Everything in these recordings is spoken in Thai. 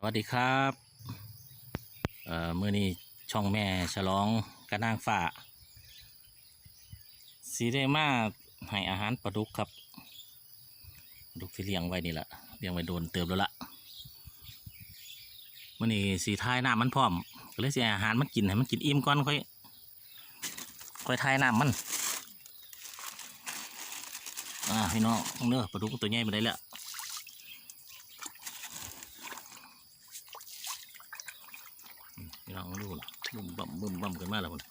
สวัสดีครับเอ่อมื่อนี้ช่องแม่ฉลองกระนางฝ่าสีได้มาให้อาหารปลาดุกครับปลาดุกที่เลี้ยงไว้นี่แหละเลี้ยงไว้โดนเติมแล้วละมื่อนี้สีทายน้ำมันพร้อมก็เลยสีอาหารมันกินให้มันกินอิ่มก่อนค่อยค่อยทายน้ำมันอ่าพี่น้องเนื้อปลาดุกตัวใหญ่มาได้แล้ว พี่น้องดูนะ บุ่มบ่มบุ่มบ่มกันมาแล้วมัน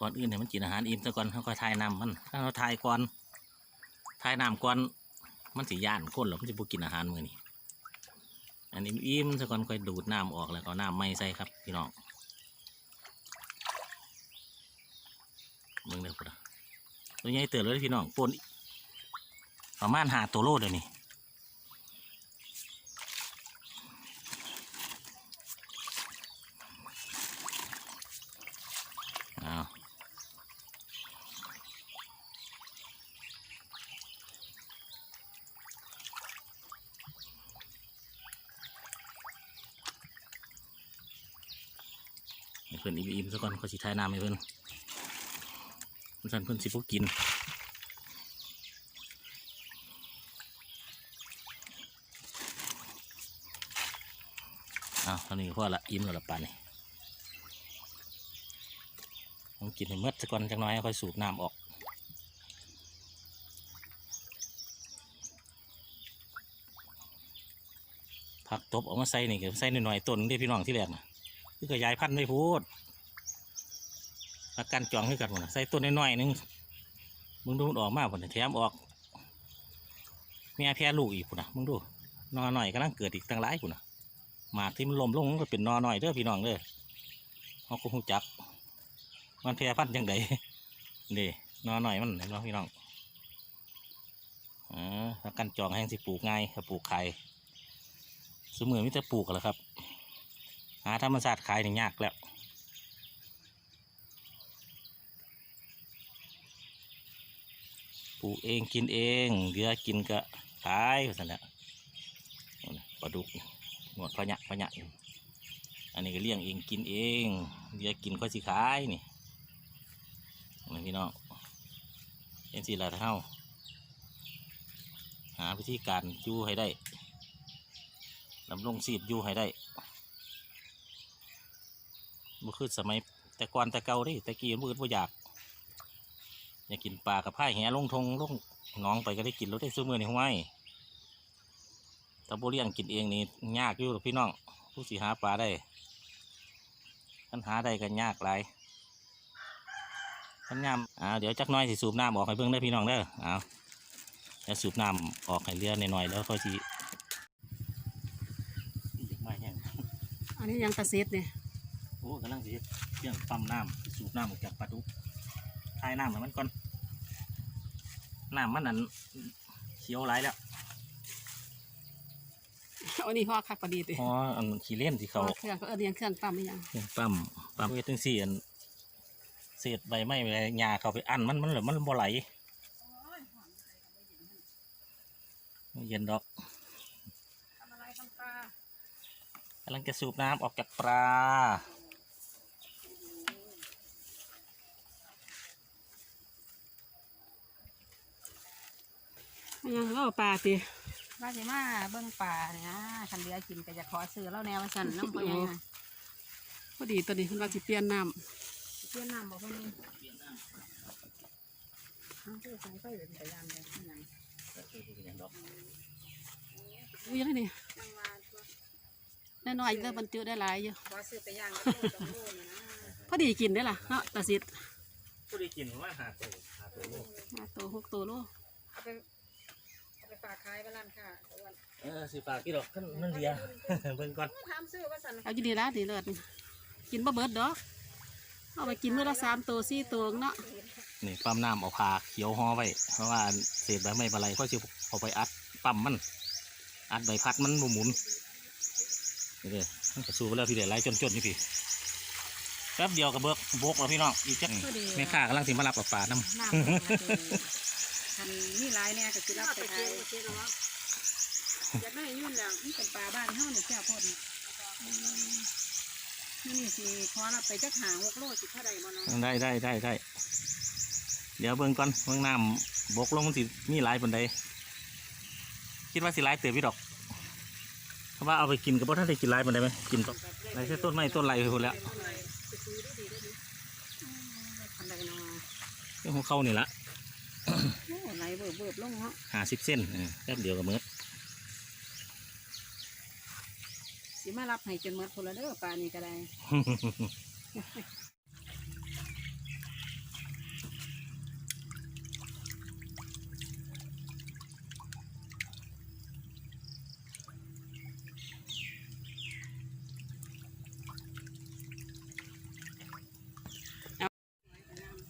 ก่อนอื่นเนี่ยมันกินอาหารอิ่มซะก่อนเขาค่อยทายน้ำมันถ้าเราทายก่อนทายน้ำก่อนมันสิย่านก้นหรอมันจะบุกินอาหารมือนี่อันนี้อิ่มซะก่อนค่อยดูดน้ำออกแล้วก็น้ำไม่ใส่ครับพี่น้อง เมืองเดียวกันตัวใหญ่เติบเลยพี่น้องปนประมาณหาตัวโลเดี๋ยวนี้อ้าวให้เพิ่อนอิ่มๆซะก่อนเขาสิทายน้ำให้เพิ่นมัน สั่นเพิ่อนสิบ่กินอ้าวตอนนี้พอละอิ่มแล้วละปานนี่ต้องกินให้เมื่อสักก่อนจักน้อยค่อยสูบน้ำออกผักตบเออกมาใส่นี่ก็ใส่หน่อยๆต้นเด้พี่น้องที่แรกนะคือขยายพันธุ์ไม่พูด อาการจองให้กันหมดนะใส่ต้นน้อยๆหนึงมึงดูมันออกมาผลแถมออกแม่แพร่ลูกอีกพุ่นนะมึงดูนอหน่อยกำลังเกิดอีกตั้งหลายพุ่นนะหมากที่มันลมลงมันก็เป็นนอหน่อยเด้อพี่น้องเด้อเขาก็หูจัก มันแพร่พันธุ์จังไดนี่นอหน่อยมันเห็นไหมพี่น้องอ่าอการจองแห้งสิปลูกง่ายถ้าปลูกไข่สมือมิจะปลูกแล้วครับ หาธรรมชาติขายนี่ยากแล้ว ปลูกเองกินเองเหลือกินก็ขายว่าซั่นแหละเอาน่ะปลาดุกหนวดพะยะพะยะอยู่อันนี้ก็เลี้ยงเองกินเองเหลือกินก็สิขายนี่นี่พี่น้องเอ็นสีลาเท่าหาวิธีการยู่ให้ได้ดำรงชีพอยู่ให้ได้บ่คือสมัยแต่ก่อนแต่เก่าเดิแต่กี้มืดบ่อยาก อยากกินปลากับไผ่แหลงทงลงหน้องไปก็ได้กินรถได้ซื้อมือในห้วยถ้าโบเลี้ยงกินเองนี่ยากอยู่หรอกพี่น้องผู้สิหาปลาได้ขันหาได้กันยากหลายขันยามอ่าเดี๋ยวจักหน้อยสิสูบน้ำออกให้เพิ่งได้อพี่น้องเด้อเอาจะสูบน้ำออกให้เรือหน่อยๆแล้วค่อยสิมาแห้งอันนี้ยังตะเซ็ดเนี่ยโอ้กำลังสิเฮ็ดเครื่องปั๊มน้ำสูบน้ำออกจากปลาดุก ทายน้ำให้มันก่อนน้ำมันนั่นเขียวหลายแล้วอันนี้ห่อคักประดีติเพราะอันขี้เล่นที่เขาห่อเครื่องก็เออเรียงเครื่องปั๊มไม่ยังเครื่องปั๊มปั๊มเฮ็ดจังซี่อันเศษใบไม้ใบหญ้าเขาไปอันมันมันเหลือมันบ่ไหลเย็นดอกทำอะไรทำปลากำลังจะสูบน้ำออกจากปลา ยังก็ปลาติว่าสิมาเบิ่งป่าเนี่ยนะคันเหลือกินก็จะขอซื้อแล้วแนวว่าสั่นน้ำพ่อใหญ่น่ะพอดีตัวนี้คุณว่าสิเปลี่ยนน้เพื่อนน้ำบอกพ่อนี่เอาคือสายไฟเป็นพยายามเลยที่ไหนำอุ้ยยังไงนี่จังหวะตัวน้อยๆก็บรรจุได้หลายอยู่ขอซื้อไปย่างก็โลสองโลนี่นะพอดีกินได้อล่ะเนาะตะเซ็ดผู้ได้กินว่าหาตัวหาตัวลูกห้าตัวหกตัวโล ฝากขายไปร้านค้าตะวันเออสิฝากกี่ดอกขึ้นนั่นเดียวเบิ่งก่อนถามซื้อว่าสั่นเอาอยู่นี่ละนี่เลิศนี่กินบ่เบิดดอกเอาไปกินมื้อละสามตัวสี่ตัวเนาะนี่ปั๊มน้ำเอาผ้าเขียวห่อไว้ เพราะว่าเศษใบไม้ปลาไหลก็จะเอาไปอัดปั๊มมัน อัดใบพัดมันบ่หมุนนี่เลยมันก็สู้ไปแล้วพี่เดี๋ยวไล่จนๆนี่พี่แป๊บเดียวกับเบิกบกแล้วพี่น้องอีกจักก็ดีแม่ค้ากำลังสิมารับปลาปลาน้น้ำมัน คันนี่หลายเนี่ยก็สิรับไปขายอยากได้ยุ่นแล้วมันเป็นปลาบ้านเฮาเนี่ยแซ่บพอดนี่อืมนี่สิขอรับไปจักหาหกโลสิเท่าใดบ่เนาะำได้ได้ได้ได้เดี๋ยวเบิ่งก่อนเบิ่งน้ำบกลงมันสิมีหลายปันใดคิดว่าสิหลายเติบพี่ดอกเพราะว่าเอาไปกินกับพ่ท่านได้กินหลายปันใดไหมกินต่อไรแค่ต้นไม้ต้นไรไปหมดแล้วคันใดเนาะเรื่องของเขานี่ละโอ้ไหลเบิบเบิบลงเนาะห้าสิบเส้นเออแป๊บเดียวกับมือสิมารับให้จนหมดพุ่นละเด้อปลานี่ก็ได้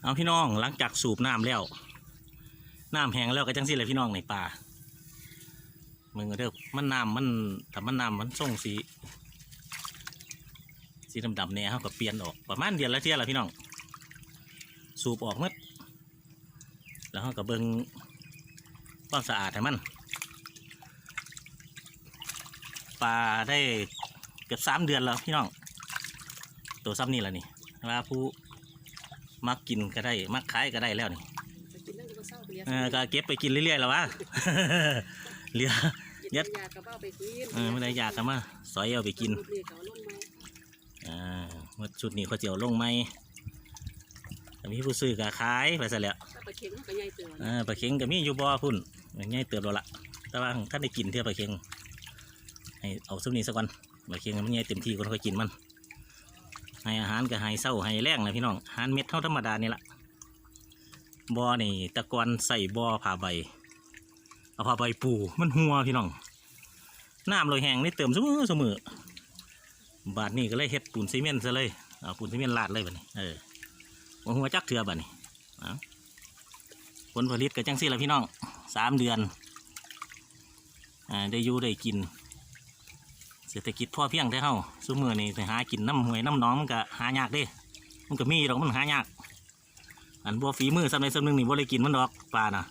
เอาพี่น้องหลังจากสูบน้ำแล้ว น้ำแห้งแล้วก็จังสิเลยพี่น้องในป่ามึงก็เด้อมันน้ำมันถ้ามันน้ำมันส่งสีสีดำๆเนี่ยเขาก็เปลี่ยนออกประมาณเดือนละเที่ยละพี่น้อง สูบออกหมดแล้วเขาก็เบิ่งความสะอาดให้มันปลาได้เกือบสามเดือนแล้วพี่น้อง ตัวซ้ำนี่แหละนี่ว่าผู้มักกินก็ได้ มักขายก็ได้แล้วนี่ เศร้าไปเลี้ยงเออก็เก็บไปกินเรื่อยๆแล้ววะ เหลือ ยัดยากระเป๋าไปกินเออไม่ได้อยากกันมาสอยเอาไปกินลูนี่เขาลงมาอ่าเมื่อชุดนี้เขาเจียวลงไหมแต่มีผู้ซื้อก็ขายไปซะแล้วถ้าไปเข็งก็ใหญ่เตือนเออปลาเค็งก็มีอยู่บ่อพุ่นง่ายเติบแล้วละแต่ว่าท่านได้กินเท่าปลาเค็งให้เอาซุปนี้สักวันปลาเค็งมันง่ายเต็มที่ก็ค่อยกินมัน ให้อาหารก็ให้เศร้าให้แรงนะพี่น้องอาหารเม็ดเท่าธรรมดานี่ละ บ่อนี่ตะกอนใส่บ่อผ้าใบ เอาผ้าใบปูมันหัวพี่น้องน้ำลอยแห้งนี่เติมเสมอเสมอบาดนี้ก็เลยเฮ็ดปูนซีเมนต์ซะเลยเอาปูนซีเมนต์ลาดเลยบัดนี้เออหัวจักเถื่อบัดนี้ผลผลิตก็จังซี่ละพี่น้องสามเดือนอ่าได้อยู่ได้กิน เศรษฐกิจพ่อเพียงได้เฮาซุมือนี่ไปหากินน้ำหวยน้ำน้องมันก็หายากเด้ มันก็มีดอกมันหายาก อันบัวฝีมือสำในสำนึงนี่บัได้กินมันดอกปลาน่ะ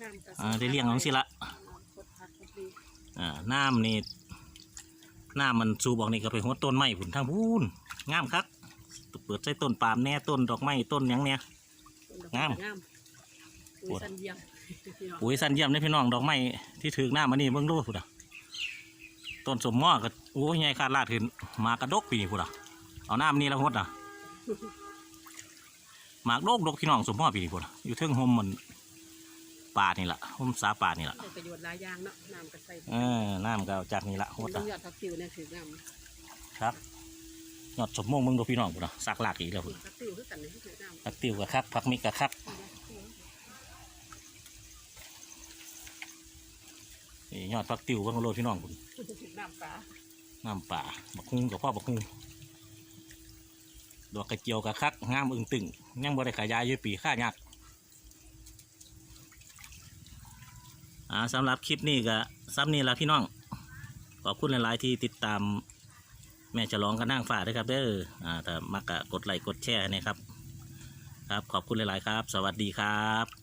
น้ำก็อ่าได้เลี้ยงของสิละกดผักกดดีอ่าน้ำนี่น้ำมันสูบออกนี่ก็ไปหัวต้นไม้ผุนทางพูนงามคักเปิดใส่ต้นปาล์มแน่ต้นดอกไม้ต้นหยังเนี่ยงามงามอุ้ยสันเยี่ยมพี่น้องปุ๋ยสันเยี่ยมได้พี่น้องดอกไม้ที่ถือน้ำมันนี่เบิ่งดูพุ่นอะต้นสมหม้อก็โอ้ยใหญ่ขาดลาดขึ้นหมากกระดกปีนี่พุ่นอะเอาน้ำนี่แล้วหดอะ หมากดกดกพี่น้องสมหม้อปีนี่พุ่นอะอยู่เทิงห่มมันป่านี่ละห่มสาป่านี่ละได้ประโยชน์หลายอย่างเนาะน้ำก็ใส่เออน้ำก็เอาจากนี่ละหดต้ออะงยอดผักติวเนี่ยถืองามครับยอดสมมงมึงดูพี่น้องพุ่นอะสักหลากอีกแล้วพุ่นผักติวคือกันเนี่ยถืองามผักติวกับคักผักมิกกับคักนี่ยอดผักติวเบิ่งโลดพี่น้องพุ่นน้ำปลาน้ำป่าบักฮุงกับพ่อบักฮุง ดอกกระเจียวกระคักงามอึงตึงยังบริขายายยู่ปีค่ายากอ่าสำหรับคลิปนี้ก็ซ้ำนี่ละพี่น้อง ขอบคุณหลาย ๆ ที่ติดตามแม่ฉลองกันนั่งฝ่าด้วยครับเด้ออ่าถ้ามักกะกดไลค์กดแชร์นะครับ ครับขอบคุณหลาย ๆ ครับ สวัสดีครับ